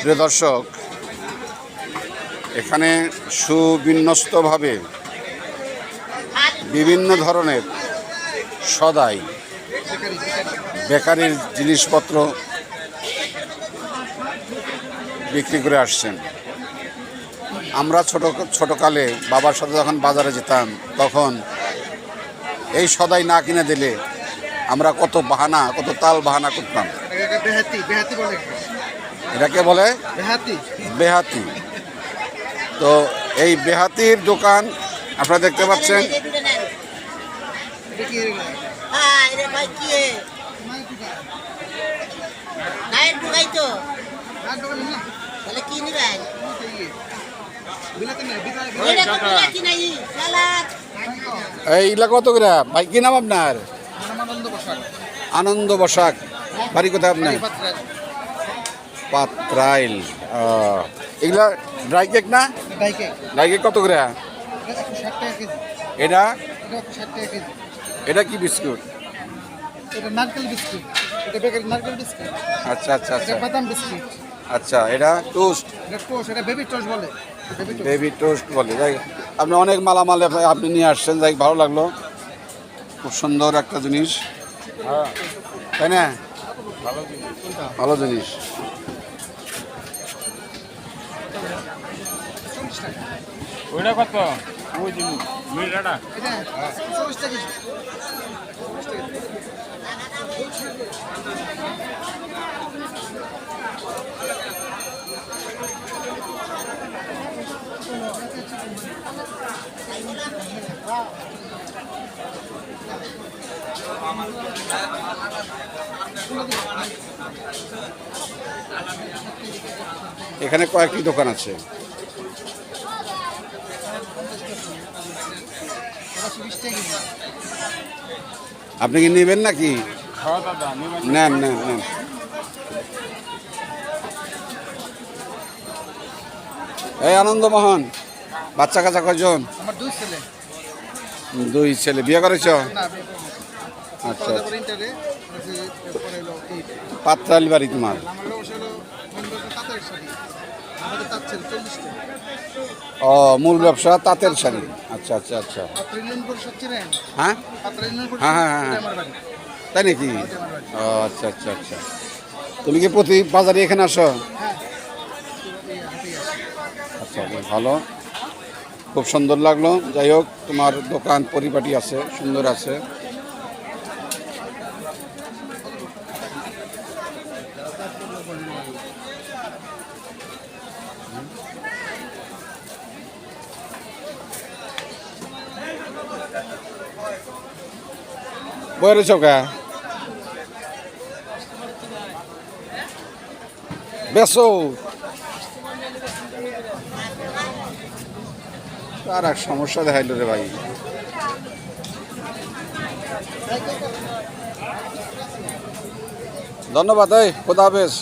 প্রিয় দর্শক, এখানে সুবিন্যস্তভাবে বিভিন্ন ধরনের সদাই বেকারির জিনিসপত্র বিক্রি করে আসছেন। আমরা ছোট, ছোটকালে বাবার সাথে যখন বাজারে যেতাম, তখন এই সদাই না কিনে দিলে আমরা কত বাহানা, কত তাল বাহানা করতাম। এটাকে বলে বেহাতি। তো এই বেহাতির দোকান আপনারা দেখতে পাচ্ছেন। কি কত করে? ভাই নাম আপনার? আনন্দ বসাক। বাড়ি কোথায় আপনার? পাত্রাইল এগুলা ড্রাই কেক না? ড্রাই কেক কত করে? এটা এটা? কি বিস্কুট? এটা নারকেল বিস্কুট। এটা বেকারি নারকেল বিস্কুট। আচ্ছা আচ্ছা আচ্ছা। বাদাম বিস্কুট। আচ্ছা এটা টোস্ট এটা টোস্ট এটা বেবি টোস্ট বলে। বেবি টোস্ট বলে যাই আপনি অনেক মালামাল আপনি- আপনি নিয়ে আসছেন যাই ভালো লাগল। খুব সুন্দর একটা জিনিস। তাই না? ভালো জিনিস। ওইটা কত? ওই চল্লিশ টাকা কেজি এখানে কয়েকটি দোকান আছে। আপনি কি নেবেন নাকি? নেন নেন নেন। এই আনন্দমোহন বাচ্চা কাচ্চা কয়জন? দুই ছেলে। বিয়ে করেছ। আচ্ছা আচ্ছা। এইট পাত্রাইল বাড়ি তোমার? ও মূল ব্যবসা তাঁতের শাড়ি। আচ্ছা আচ্ছা আচ্ছা। হ্যাঁ? হ্যাঁ, হ্যাঁ, হ্যাঁ। বাড়ি তাই নাকি? ও আচ্ছা আচ্ছা আচ্ছা। তুমি কি প্রতি বাজারে এখানে হ্যাঁ আসি? আচ্ছা ভালো। খুব সুন্দর লাগল। যাই হোক তোমার দোকান পরিপাটি আছে সুন্দর আছে। বইরে চৌকা বেসো আর এক সমস্যা দেখাইল রে ভাই। ধন্যবাদ এই খোদা হাফেজ।